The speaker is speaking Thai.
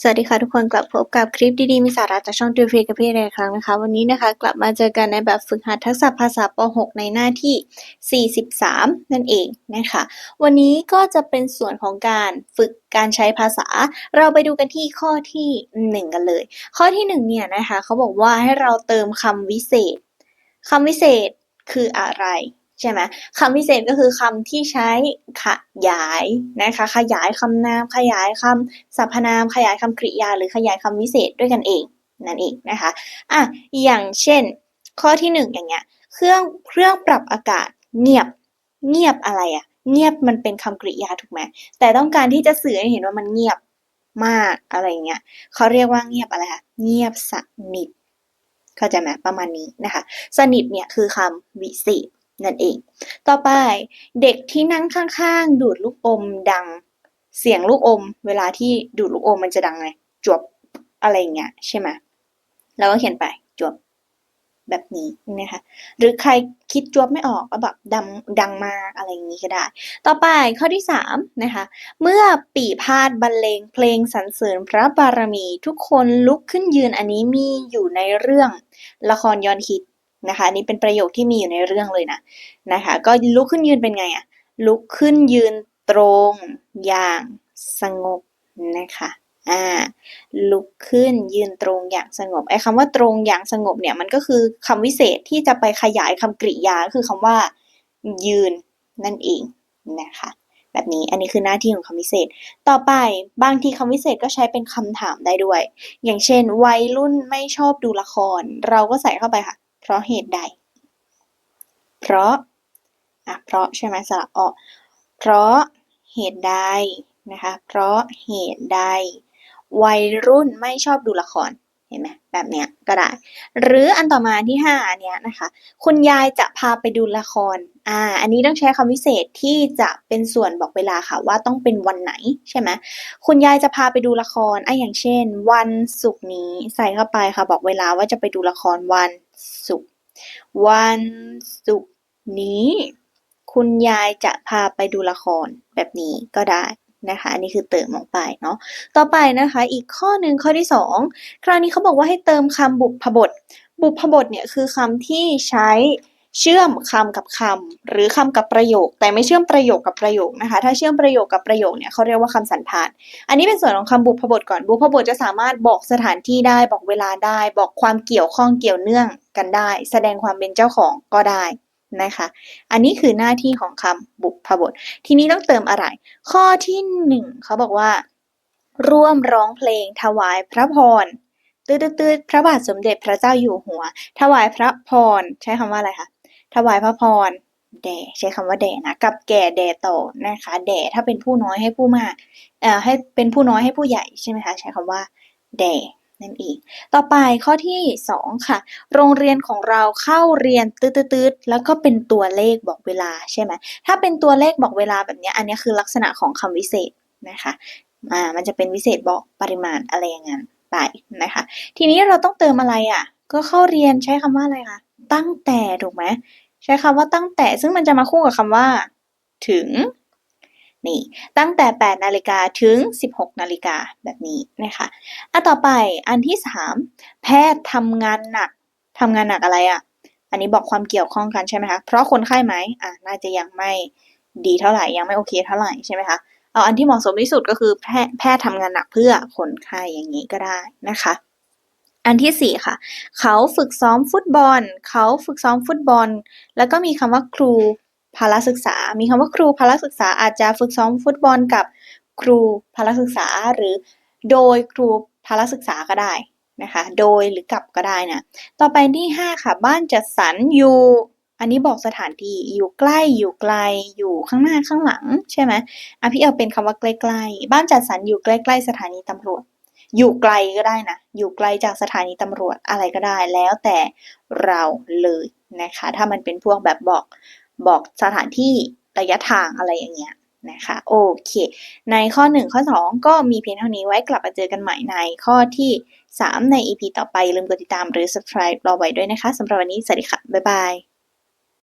สวัสดีค่ะทุกคนกลับพบกับคลิปดีๆ มีสาระจากช่องดูฟรีกับพี่ในครั้งนะคะ วันนี้นะคะกลับมาเจอกันในแบบฝึกหัดทักษะภาษาป .6 ในหน้าที่ 43 นั่นเองนะคะ วันนี้ก็จะเป็นส่วนของการฝึกการใช้ภาษา เราไปดูกันที่ข้อที่ 1 กันเลย ข้อที่ 1 เนี่ยนะคะเขาบอกว่าให้เราเติมคำวิเศษคำวิเศษคืออะไร ใช่ไหมคำพิเศษก็คือคำที่ใช้ขยายนะคะ ขยายคำนาม ขยายคำสรรพนาม ขยายคำกริยา หรือขยายคำวิเศษด้วยกันเองนั่นเองนะคะอะอย่างเช่น ข้อที่หนึ่งอย่างเงี้ย เครื่องเครื่องปรับอากาศเงียบเงียบอะไรอะ เงียบมันเป็นคำกริยาถูกไหมแต่ต้องการที่จะสื่อให้เห็นว่ามันเงียบมากอะไรเงี้ยเขาเรียกว่าเงียบอะไรคะเงียบสนิทเข้าใจไหมประมาณนี้นะคะ สนิทเนี่ยคือคำวิเศษ นั่นเอง ต่อไปเด็กที่นั่งข้างๆ ดูดลูกอมดัง เสียงลูกอม เวลาที่ดูดลูกอมมันจะดังไงจวบอะไรเงี้ยใช่ไหมแล้วก็เขียนไปจวบแบบนี้นะคะหรือใครคิดจวบไม่ออกก็แบบดังดังมากอะไรอย่างนี้ก็ได้ ต่อไปข้อที่สามนะคะเมื่อปีพาดบรรเลงเพลงสรรเสริญพระบารมี ทุกคนลุกขึ้นยืนอันนี้มีอยู่ในเรื่องละครย้อนคิด นะคะอันนี้เป็นประโยคที่มีอยู่ในเรื่องเลยนะนะคะ ก็ลุกขึ้นยืนเป็นไงอะลุกขึ้นยืนตรงอย่างสงบนะคะอ่าลุกขึ้นยืนตรงอย่างสงบไอ้คำว่าตรงอย่างสงบเนี่ยมันก็คือคำวิเศษที่จะไปขยายคำกริยาคือคำว่า ยืนนั่นเองนะคะแบบนี้อันนี้คือหน้าที่ของคำวิเศษ ต่อไปบางทีคำวิเศษก็ใช้เป็นคำถามได้ด้วย อย่างเช่น วัยรุ่นไม่ชอบดูละคร เราก็ใส่เข้าไปค่ะ เพราะเหตุใด เพราะอะเพราะใช่ไหมสระออเพราะเหตุใดนะคะ เพราะเหตุใด วัยรุ่นไม่ชอบดูละคร เห็นไหมแบบเนี้ยก็ได้ หรืออันต่อมาที่ห้าเนี้ยนะคะ คุณยายจะพาไปดูละครอ่าอันนี้ต้องใช้คำวิเศษที่จะเป็นส่วนบอกเวลาค่ะว่าต้องเป็นวันไหนใช่ไหมคุณยายจะพาไปดูละครอะอย่างเช่น วันศุกร์นี้ใส่เข้าไปค่ะบอกเวลาว่าจะไปดูละครวันศุกร์วันศุกร์นี้ คุณยายจะพาไปดูละครแบบนี้ก็ได้ นะคะ อันนี้คือเติมลงไปเนาะ ต่อไปนะคะ อีกข้อหนึ่งข้อที่สองคราวนี้เขาบอกว่าให้เติมคำบุพบท บุพบทเนี่ยคือคำที่ใช้เชื่อมคำกับคำหรือคำกับประโยค แต่ไม่เชื่อมประโยคกับประโยคนะคะ ถ้าเชื่อมประโยคกับประโยคเนี่ยเขาเรียกว่าคำสันธาน อันนี้เป็นส่วนของคำบุพบทก่อนบุพบทจะสามารถบอกสถานที่ได้บอกเวลาได้ บอกความเกี่ยวข้องเกี่ยวเนื่องกันได้ แสดงความเป็นเจ้าของก็ได้ นะคะ อันนี้คือหน้าที่ของคำบุพบท ทีนี้ต้องเติมอะไร ข้อที่หนึ่งเขาบอกว่า ร่วมร้องเพลงถวายพระพรตืดๆพระบาทสมเด็จพระเจ้าอยู่หัว ถวายพระพร ใช้คำว่าอะไรคะ ถวายพระพรแด่ใช้คำว่าแด่นะกับแก่แด่ต่อนะคะแด่ถ้าเป็นผู้น้อยให้ผู้มากเอ่อให้เป็นผู้น้อยให้ผู้ใหญ่ใช่ไหมคะใช้คำว่าแด่ นั่นเอง ต่อไปข้อที่สองค่ะ โรงเรียนของเราเข้าเรียนตืดๆแล้วก็เป็นตัวเลขบอกเวลาใช่ไหมถ้าเป็นตัวเลขบอกเวลาแบบนี้อันนี้คือลักษณะของคำวิเศษนะคะอ่ามันจะเป็นวิเศษบอกปริมาณอะไรอย่างนั้นไปนะคะ ทีนี้เราต้องเติมอะไรอะ ก็เข้าเรียนใช้คำว่าอะไรคะตั้งแต่ถูกไหมใช้คำว่าตั้งแต่ซึ่งมันจะมาคู่กับคำว่า ถึง นี่ตั้งแต่ 8 นาฬิกาถึง 16 นาฬิกาแบบนี้นะคะอันต่อไปอันที่ 3 แพทย์ทำงานหนักทำงานหนักอะไรอะ่ะ อันนี้บอกความเกี่ยวข้องกันใช่ไหมคะ เพราะคนไข้ไหมอะน่าจะยังไม่ดีเท่าไหร่ยังไม่โอเคเท่าไหร่ใช่ไหมคะเอาอันที่เหมาะสมที่สุดก็คือแพทย์แพทย์ทำงานหนักเพื่อคนไข้อย่างนี้ก็ได้นะคะ อันที่สี่ค่ะ เขาฝึกซ้อมฟุตบอล เขาฝึกซ้อมฟุตบอล แล้วก็มีคำว่าครู พละศึกษา มีคำว่าครูพละศึกษาอาจจะฝึกซ้อมฟุตบอลกับครูพละศึกษาหรือโดยครูพละศึกษาก็ได้นะคะ โดยหรือกับก็ได้นะ ต่อไปที่ห้าค่ะ บ้านจัดสรรอยู่ อันนี้บอกสถานที่อยู่ใกล้อยู่ไกลอยู่ข้างหน้าข้างหลังใช่ไหมอะพี่เอาเป็นคำว่าใกล้ๆ บ้านจัดสรรอยู่ใกล้ๆสถานีตำรวจ อยู่ไกลก็ได้นะ อยู่ไกลจากสถานีตำรวจอะไรก็ได้ แล้วแต่เราเลยนะคะ ถ้ามันเป็นพวกแบบบอก บอกสถานที่ระยะทางอะไรอย่างเงี้ยนะคะโอเค ในข้อ 1 ข้อ 2 ก็มีเพียงเท่านี้ไว้กลับมาเจอกันใหม่ในข้อที่ 3 ใน EP ต่อไป ลืมกดติดตามหรือ subscribe รอไว้ด้วยนะคะสำหรับวันนี้ สวัสดีค่ะ บ๊ายบาย